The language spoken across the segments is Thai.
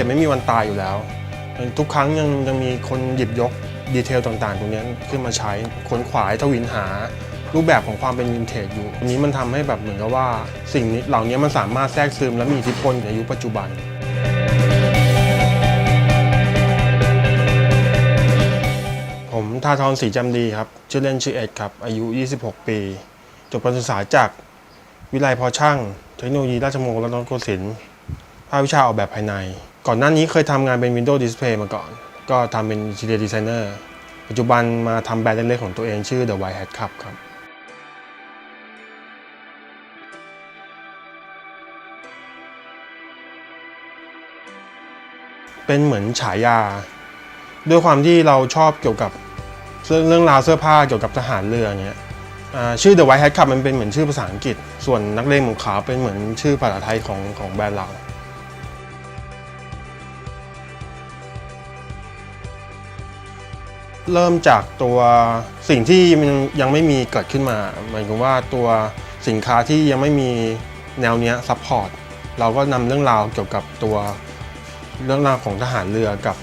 จไม่มีวันตายอยู่แล้ว ทุกครั้งยังยังมีคนหยิบยกดีเทลต่างๆ ตรงนี้ขึ้นมาใช้ค้นขวายทวินหา รูปแบบของความเป็นวินเทจอยู่อันนี้มันทำให้แบบเหมือนกับว่า สิ่งนี้เหล่านี้มันสามารถแทรกซึมและมีอิทธิพลในยุคปัจจุบันผมทาทรศรีจำดีครับ ชื่อเล่นชื่อเอ็ดครับ อายุ 26 ปี จบการศึกษาจาก วิไลพอช่าง เทคโนโลยีราชมงคลรัตนโกสินทร์ภาควิชาออกแบบภายใน ก่อนหน้านี้เคยทำงานเป็น Windows Display มาก่อน ก็ทำเป็น Interior Designer ปัจจุบันมาทำแบรนด์เล็กๆของตัวเองชื่อ The White Hat Cup ครับเป็นเหมือนฉายา ด้วยความที่เราชอบเกี่ยวกับเรื่องราวเสื้อผ้าเกี่ยวกับทหารเรือเนี้ยชื่อ The White Hat Cup มันเป็นเหมือนชื่อภาษาอังกฤษ ส่วนนักเลงหมูขาวเป็นเหมือนชื่อภาษาไทยของของแบรนด์เรา เริ่มจากตัวสิ่งที่มันยังไม่มีเกิดขึ้นมาหมายถึงว่าตัวสินค้าที่ยังไม่มีแนวเนี้ยซัพพอร์ตเราก็นำเรื่องราวเกี่ยวกับตัวเรื่องราวของทหารเรือกับ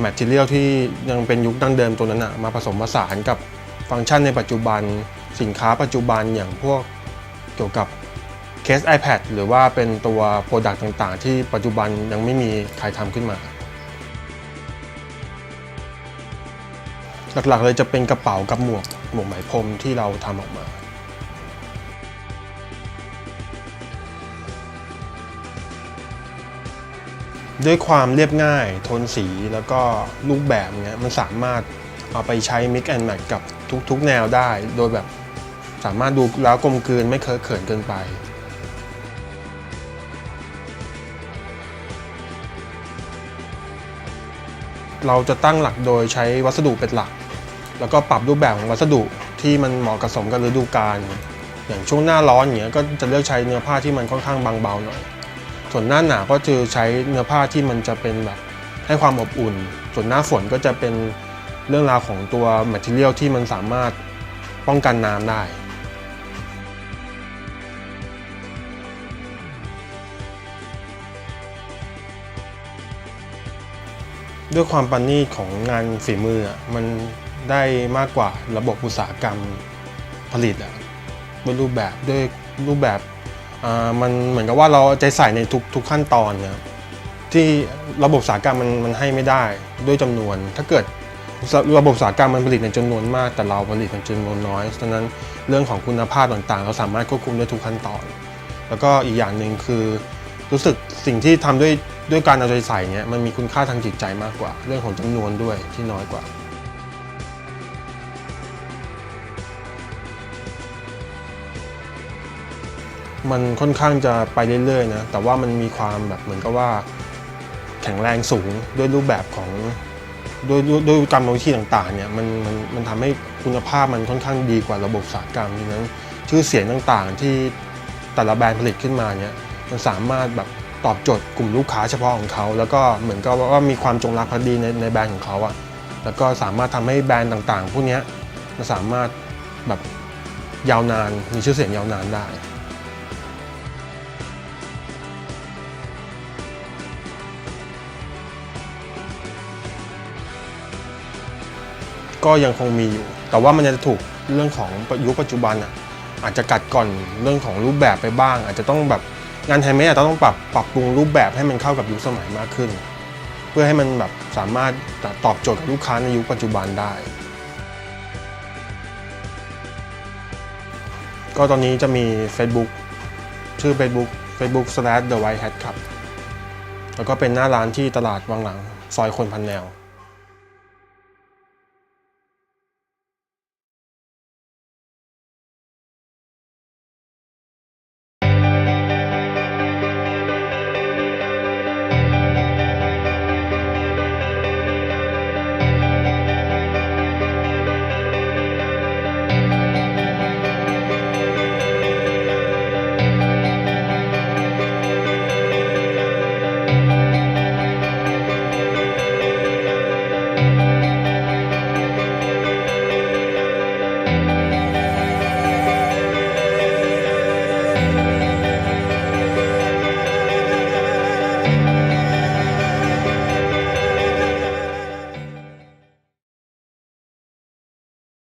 แมทเทียลที่ยังเป็นยุคดั้งเดิมตัวนั้นนะมาผสมผสานกับฟังก์ชันในปัจจุบัน สินค้าปัจจุบันอย่างพวกเกี่ยวกับเคส iPad หรือว่าเป็นตัวโปรดักต์ต่างๆ ที่ปัจจุบันยังไม่มีใครทำขึ้นมา หลักๆเลยจะเป็นกระเป๋ากับหมวกหมวกไหมพรมที่เราทำออกมา ด้วยความเรียบง่ายโทนสีแล้วก็รูปแบบเนี้ยมันสามารถเอาไปใช้ mix and match กับทุกๆ แนวได้ โดยแบบสามารถดูแล้วกลมกลืนไม่เคอะเขินเกินไปเราจะตั้งหลักโดยใช้วัสดุเป็นหลัก แล้วก็ปรับรูปแบบของวัสดุที่มันเหมาะกับสมกับฤดูกาลอย่างช่วงหน้าร้อนอย่างเงี้ยก็จะเลือกใช้เนื้อผ้าที่มันค่อนข้างบางเบาหน่อย ส่วนหน้าหนาวก็จะใช้เนื้อผ้าที่มันจะเป็นแบบให้ความอบอุ่น ส่วนหน้าฝนก็จะเป็นเรื่องราวของตัวแมทเทียลที่มันสามารถป้องกันน้ำได้ด้วยความปานนีตของงานฝีมือมัน ได้มากกว่าระบบอุตสาหกรรมผลิตอะด้วยรูปแบบด้วยรูปแบบมันเหมือนกับว่าเราใจใส่ในทุกทุกขั้นตอนนะครับที่ระบบอุตสาหกรรมมันมันให้ไม่ได้ด้วยจำนวน ถ้าเกิดระบบอุตสาหกรรมมันผลิตในจำนวนมาก แต่เราผลิตในจำนวนน้อยฉะนั้นเรื่องของคุณภาพต่างๆ เราสามารถควบคุมได้ทุกขั้นตอน แล้วก็อีกอย่างหนึ่งคือ รู้สึกสิ่งที่ทำด้วยด้วยการเอาใจใส่เนี่ยมันมีคุณค่าทางจิตใจมากกว่า เรื่องของจำนวนด้วยที่น้อยกว่า มันค่อนข้างจะไปเรื่อยๆนะแต่ว่ามันมีความแบบเหมือนกับว่าแข็งแรงสูงด้วยรูปแบบของด้วยด้วยกรรมวิธีต่างๆเนี่ยมันมันมันทำให้คุณภาพมันค่อนข้างดีกว่าระบบอุตสากรรมดังนั้น ชื่อเสียงต่างๆที่แต่ละแบรนด์ผลิตขึ้นมาเนี่ยมันสามารถแบบตอบโจทย์กลุ่มลูกค้าเฉพาะของเขา แล้วก็เหมือนกับว่ามีความจงรักภักดีในในแบรนด์ของเขาอะแล้วก็สามารถทำให้แบรนด์ต่างๆ พวกนี้มันสามารถแบบยาวนานมีชื่อเสียงยาวนานได้ ก็ยังคงมีอยู่ แต่ว่ามันจะถูกเรื่องของยุคปัจจุบันอะอาจจะกัดก่อนเรื่องของรูปแบบไปบ้าง อาจจะต้องแบบงานไฮเมดอาจจะต้องปรับปรับปรุงรูปแบบให้มันเข้ากับยุคสมัยมากขึ้น เพื่อให้มันแบบสามารถตอบโจทย์กับลูกค้าในยุคปัจจุบันได้ ก็ตอนนี้จะมี Facebook ชื่อ Facebook Facebook slash the white hat ครับ แล้วก็เป็นหน้าร้านที่ตลาดวังหลัง ซอยคนพันแนว